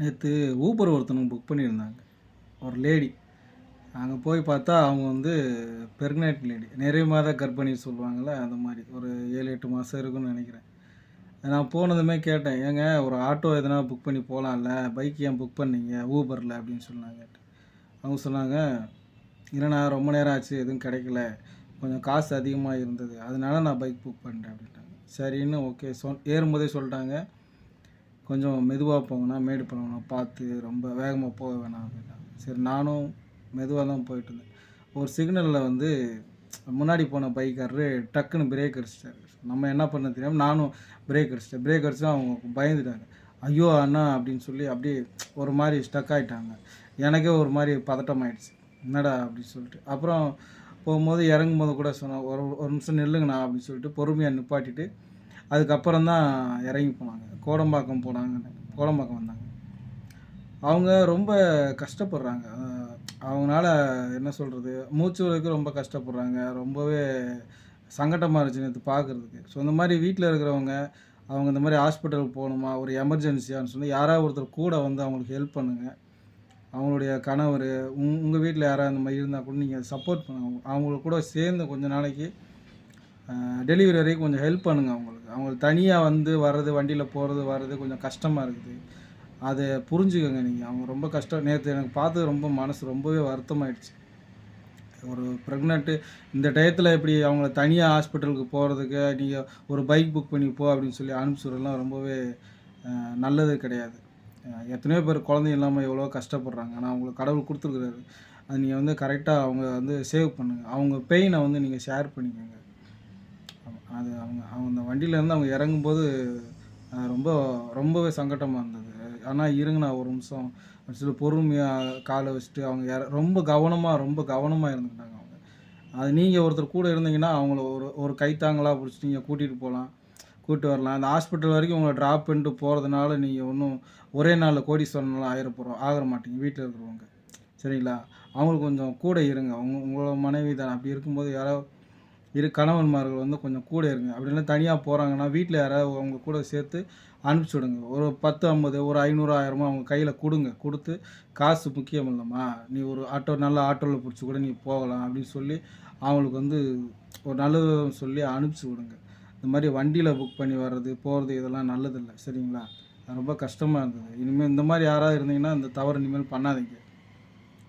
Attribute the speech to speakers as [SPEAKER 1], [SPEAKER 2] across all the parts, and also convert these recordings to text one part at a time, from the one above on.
[SPEAKER 1] நேற்று ஊபர் ஒருத்தனுக்கு புக் பண்ணியிருந்தாங்க. ஒரு லேடி அங்கே போய் பார்த்தா அவங்க வந்து பெர்க்னென்ட் லேடி நிறைய மாத கர்ப்பிணி சொல்லுவாங்கள்ல அந்த மாதிரி. ஒரு ஏழு எட்டு மாதம் இருக்குன்னு நினைக்கிறேன். நான் போனதுமே கேட்டேன் ஏங்க ஒரு ஆட்டோ எதனா புக் பண்ணி போகலாம்ல பைக் ஏன் புக் பண்ணீங்க? ஊபரில் அப்படின்னு சொன்னாங்க. அவங்க சொன்னாங்க இல்லைண்ணா ரொம்ப நேரம் ஆச்சு எதுவும் கிடைக்கல. கொஞ்சம் காசு அதிகமாக இருந்தது. அதனால நான் பைக் புக் பண்ணிட்டேன் அப்படின்ட்டாங்க. சரின்னு ஓகே சொல் ஏறும்போதே சொல்லிட்டாங்க. கொஞ்சம் மெதுவாக போங்கண்ணா மேடு பழங்கண்ணா பார்த்து ரொம்ப வேகமாக போக வேணாம் அப்படின்னாங்க சரி நானும் மெதுவாக தான் போயிட்டு இருந்தேன். ஒரு சிக்னலில் வந்து முன்னாடி போன பைக்காரரு டக்குன்னு பிரேக் அடிச்சிட்டாரு. நம்ம என்ன பண்ண தெரியாமல் நானும் பிரேக் அடிச்சிட்டேன். பிரேக் அடிச்சுட்டு அவங்க பயந்துட்டாங்க. ஐயோ அண்ணா அப்படின்னு சொல்லி அப்படியே ஒரு மாதிரி ஸ்டக் ஆகிட்டாங்க எனக்கே ஒரு மாதிரி பதட்டம் ஆயிடுச்சு. என்னடா அப்படின்னு சொல்லிட்டு. அப்புறம் போகும்போது இறங்கும்போது கூட சொன்னேன் ஒரு ஒரு நிமிஷம் நில்லுங்கண்ணா அப்படின்னு சொல்லிட்டு பொறுமையாக நிப்பாட்டிட்டு அதுக்கப்புறம் தான் இறங்கி போனாங்க. கோடம்பாக்கம் போனாங்க. கோடம்பாக்கம் வந்தாங்க. அவங்க ரொம்ப கஷ்டப்படுறாங்க. அவங்களால என்ன சொல்கிறது மூச்சு வரைக்கும் ரொம்ப கஷ்டப்படுறாங்க. ரொம்பவே சங்கடமாக இருந்துச்சு இது பார்க்குறதுக்கு ஸோ இந்த மாதிரி வீட்டில் இருக்கிறவங்க அவங்க இந்த மாதிரி ஹாஸ்பிட்டலுக்கு போகணுமா? ஒரு எமர்ஜென்சியான்னு சொல்லி யாராவது ஒருத்தர் கூட வந்து அவங்களுக்கு ஹெல்ப் பண்ணுங்கள் அவங்களுடைய கணவர் உங் உங்கள் வீட்டில் யாராவது அந்த மாதிரி இருந்தால் கூட நீங்கள் சப்போர்ட் பண்ணுங்க. அவங்களுக்கு கூட சேர்ந்து கொஞ்ச நாளைக்கு டெலிவரி வரைக்கும் கொஞ்சம் ஹெல்ப் பண்ணுங்கள் அவங்களுக்கு. அவங்களுக்கு தனியாக வந்து வர்றது வண்டியில் போகிறது வர்றது கொஞ்சம் கஷ்டமாக இருக்குது. அதை புரிஞ்சுக்கோங்க நீங்கள் அவங்க ரொம்ப கஷ்டம் நேற்று எனக்கு பார்த்து ரொம்ப மனசு ரொம்பவே வருத்தமாயிடுச்சு. ஒரு ப்ரெக்னெண்ட்டு இந்த டயத்தில் இப்படி அவங்கள தனியாக ஹாஸ்பிட்டலுக்கு போகிறதுக்கு நீங்கள் ஒரு பைக் புக் பண்ணி போ அப்படின்னு சொல்லி அனுப்பிச்சுடலாம் ரொம்பவே நல்லது கிடையாது. எத்தனையோ பேர் குழந்தை இல்லாமல் எவ்வளோ கஷ்டப்படுறாங்க. ஆனால் அவங்களுக்கு கடவுள் கொடுத்துருக்குறாரு. அது நீங்கள் வந்து கரெக்டாக அவங்க வந்து சேவ் பண்ணுங்கள் அவங்க பெயினை வந்து நீங்கள் ஷேர் பண்ணிக்கோங்க. அது அவங்க அவங்க அந்த வண்டியிலேருந்து அவங்க இறங்கும்போது ரொம்ப ரொம்பவே சங்கட்டமாக இருந்தது. ஆனால் இருங்கண்ணா ஒரு நிமிஷம். அப்படின்னு சொல்லி பொறுமையாக காலை வச்சுட்டு அவங்க இற ரொம்ப கவனமாக ரொம்ப கவனமாக இருந்துக்கிட்டாங்க அவங்க. அது நீங்கள் ஒருத்தர் கூட இருந்தீங்கன்னா அவங்கள ஒரு ஒரு கைத்தாங்களாக பிடிச்சி நீங்கள் கூட்டிகிட்டு போகலாம் கூப்பிட்டு வரலாம். அந்த ஹாஸ்பிட்டல் வரைக்கும் உங்களை ட்ராப் பண்ணிட்டு போகிறதுனால நீங்கள் ஒன்றும் ஒரே நாளில் கோடீஸ்வரன்லாம் ஆயிர போகிறோம் ஆகிற மாட்டீங்க வீட்டில் இருக்கிறவங்க. சரிங்களா? அவங்களுக்கு கொஞ்சம் கூட இருங்க. உங்க உங்களோட மனைவி தான். அப்படி இருக்கும்போது யாரோ இரு கணவன்மார்கள் வந்து கொஞ்சம் கூட இருங்க. அப்படி தனியாக போகிறாங்கன்னா வீட்டில் யாராவது அவங்க கூட சேர்த்து அனுப்பிச்சி விடுங்க. ஒரு பத்து ஐம்பது ஒரு ஐநூறு ஆயிரமோ அவங்க கையில் கொடுங்க. கொடுத்து காசு முக்கியம் இல்லைம்மா. நீ ஒரு ஆட்டோ நல்ல ஆட்டோவில் பிடிச்சி கூட நீ போகலாம் அப்படின்னு சொல்லி அவங்களுக்கு வந்து ஒரு நல்லது சொல்லி அனுப்பிச்சி விடுங்க. இந்த மாதிரி வண்டியில் புக் பண்ணி வர்றது போகிறது இதெல்லாம் நல்லதில்லை. சரிங்களா? ரொம்ப கஷ்டமாக இருந்தது. இனிமேல் இந்த மாதிரி யாராவது இருந்தீங்கன்னா இந்த தவறு இனிமேல் பண்ணாதீங்க.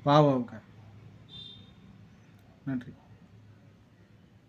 [SPEAKER 1] பாவம் நன்றி.